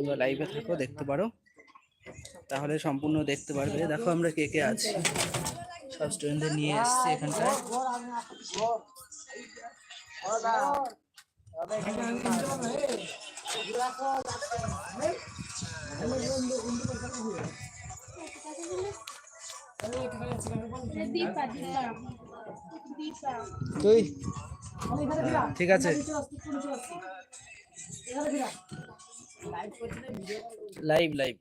তোমরা লাইভে থাকো দেখতে পারো। তাহলে সম্পূর্ণ দেখতে পারবে। দেখো আমরা কে কে আছি। সব স্টুডেন্টদের নিয়ে এসেছি এখানটায়। তুই। ঠিক আছে। লাইভ লাইভ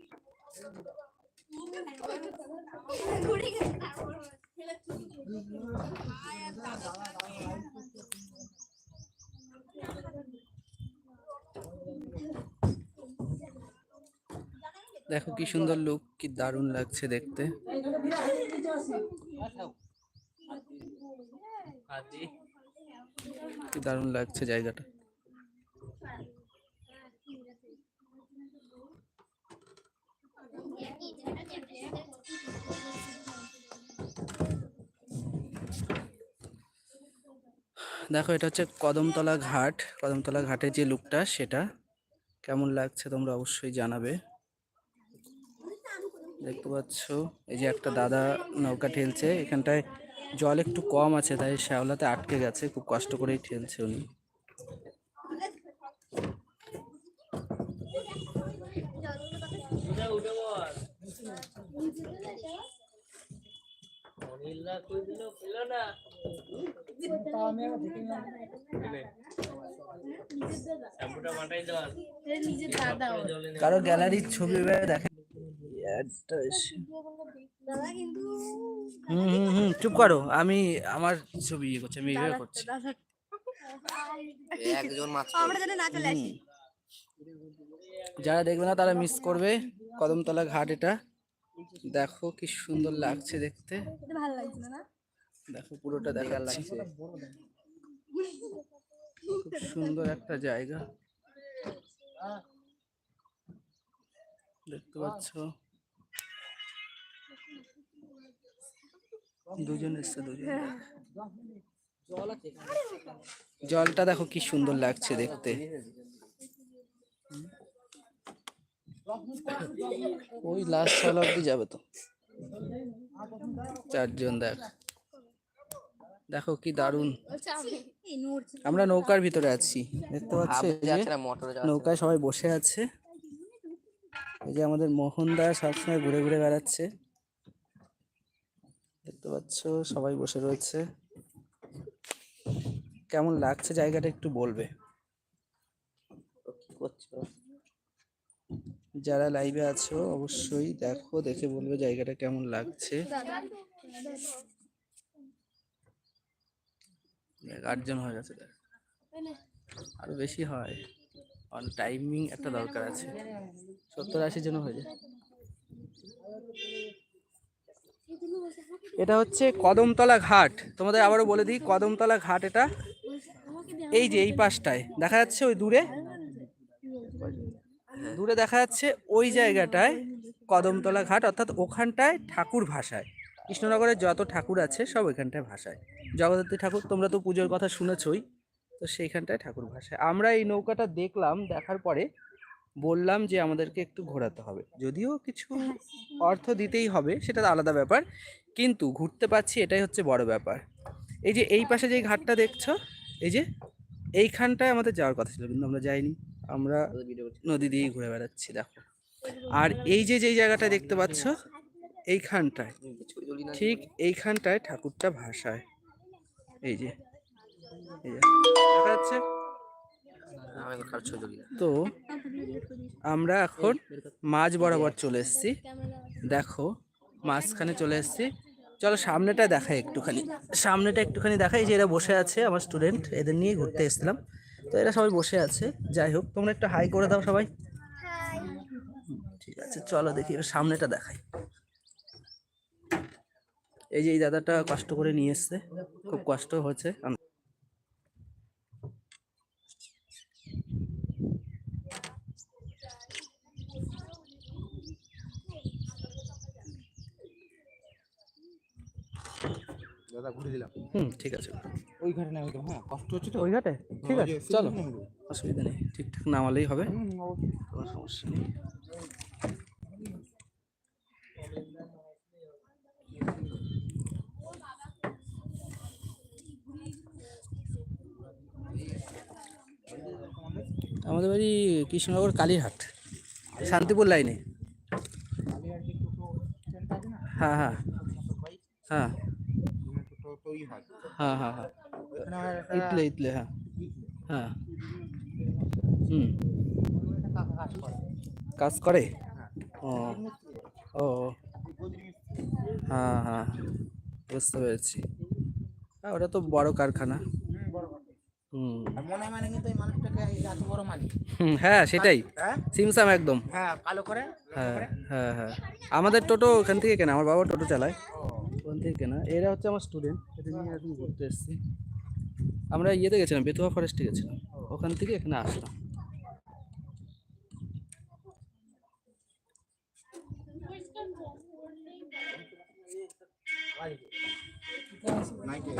দেখো কি সুন্দর লুক কি দারুণ লাগছে দেখতে। কি দারুণ লাগছে জায়গাটা। দেখো, এটা হচ্ছে কদমতলা ঘাট। কদমতলা ঘাটের যে লুকটা সেটা কেমন লাগছে তোমরা অবশ্যই জানাবে। দেখতে পাচ্ছ, এই যে একটা দাদা নৌকা ঠেলছে। এখানটায় জল একটু কম আছে, তাই শ্যাওলাতে আটকে গেছে। খুব কষ্ট করেই ঠেলছে উনি। কারও গ্যালারির ছবি দেখেন হুম হুম হুম চুপ করো। আমি আমার ছবি ইয়ে করছি আমি ইয়ে করছি। একজন মাত্র। আমরা যেন না চলে আসি। যারা দেখবে না তারা মিস করবে। কদমতলা ঘাট এটা। দেখো কি সুন্দর লাগছে দেখতে। ভালো লাগছে না? দেখো পুরোটা দেখার লাগছে। খুব সুন্দর একটা জায়গা। দেখতে পাচ্ছ? দুজন এসছে দুজন। জলটা দেখো কি সুন্দর লাগছে দেখতে। ওই লাস্ট সাল অব্দি যাবে তো। চারজন দেখ। দেখো কি দারুণ আমরা নৌকার ভিতরে আছি। দেখতে পাচ্ছ নৌকায় সবাই বসে আছে। এই যে আমাদের মোহন মোহনদা সবসময় ঘুরে ঘুরে বেড়াচ্ছে। দেখতে পাচ্ছ সবাই বসে রয়েছে। কেমন লাগছে জায়গাটা একটু বলবে। করছ? যারা লাইভে আছো, অবশ্যই দেখো, দেখে বলবে জায়গাটা কেমন লাগছে। আটজন হয়ে গেছে, দেখ। আরও বেশি হয়। অন টাইমিং একটা দরকার আছে। সত্তর আশি জন হয়ে যায়। এটা হচ্ছে কদমতলা ঘাট। তোমাদের আবারও বলে দিই, কদমতলা ঘাট এটা। এই যে, এই পাশটায়। দেখা যাচ্ছে ওই দূরে দূরে দেখা যাচ্ছে ওই জায়গাটায় কদমতলা ঘাট অর্থাৎ ওখানটায় ঠাকুর ভাষায় কৃষ্ণনগরের যত ঠাকুর আছে সব ওইখানটায় ভাষায় জগদ্ধাত্রী ঠাকুর তোমরা তো পুজোর কথা শুনেছই তো সেইখানটায় ঠাকুর ভাষায় আমরা এই নৌকাটা দেখলাম দেখার পরে বললাম যে আমাদেরকে একটু ঘোরাতে হবে। যদিও কিছু অর্থ দিতেই হবে সেটা তো আলাদা ব্যাপার। কিন্তু ঘুরতে পারছি এটাই হচ্ছে বড় ব্যাপার। এই যে এই পাশে যে ঘাটটা দেখছ এই যে এইখানটায় আমাদের যাওয়ার কথা ছিল কিন্তু আমরা যাইনি। আমরা নদী দিয়েই ঘুরে বেড়াচ্ছি দেখো। আর এই যে যেই জায়গাটা দেখতে পাচ্ছ এইখানটায় ঠিক এইখানটায় ঠাকুরটা ভাষায় এই যে দেখা যাচ্ছে? তো আমরা এখন মাঝ বরাবর চলে এসেছি। দেখো মাঝখানে চলে এসেছি। চলো সামনেটা দেখাই একটুখানি। সামনেটা একটুখানি দেখাই যে এরা বসে আছে আমার স্টুডেন্ট এদের নিয়ে ঘুরতে এসেছিলাম। তো এরা সবাই বসে আছে যাই হোক তোমরা একটা হাই করে দাও সবাই। ঠিক আছে চলো দেখি এবার সামনেটা দেখাই। এই যে এই দাদাটা কষ্ট করে নিয়ে এসছে খুব কষ্ট হচ্ছে দাদা ঘুরে দিলাম। হুম ঠিক আছে। ওই ঘাটে নামি তো হ্যাঁ কষ্ট হচ্ছে তো? ওই ঘাটে? ঠিক আছে চলো। অসুবিধা নেই ঠিকঠাক নামালেই হবে। কোনো সমস্যা নেই। আমাদের বাড়ি কৃষ্ণনগর কালীরহাট শান্তিপুর লাইনে। হ্যাঁ হ্যাঁ। হ্যাঁ। হ্যাঁ হ্যাঁ হ্যাঁ। ইতলে ইতলে হ্যাঁ। হ্যাঁ। হুম। কাজ করে? ও। ও হ্যাঁ হ্যাঁ। বুঝতে পেরেছি। হ্যাঁ ওটা তো বড় কারখানা। হুম মনে মানে কিন্তু এই মানুষটাকে এত বড় মালিক। হ্যাঁ সেটাই। হ্যাঁ? সিমসাম একদম। হ্যাঁ কালো করে হ্যাঁ হ্যাঁ হ্যাঁ। আমাদের টোটো ওখান থেকে কেনা আমার বাবা টোটো চালায়। ওখান থেকে না, এরা হচ্ছে আমার স্টুডেন্ট এটা নিয়ে এখন ঘুরতে এসেছি। আমরা ইয়েতে গেছিলাম, বেতুয়া ফরেস্টে গেছিলাম। ওখান থেকে এখানে আসলাম। নাইটে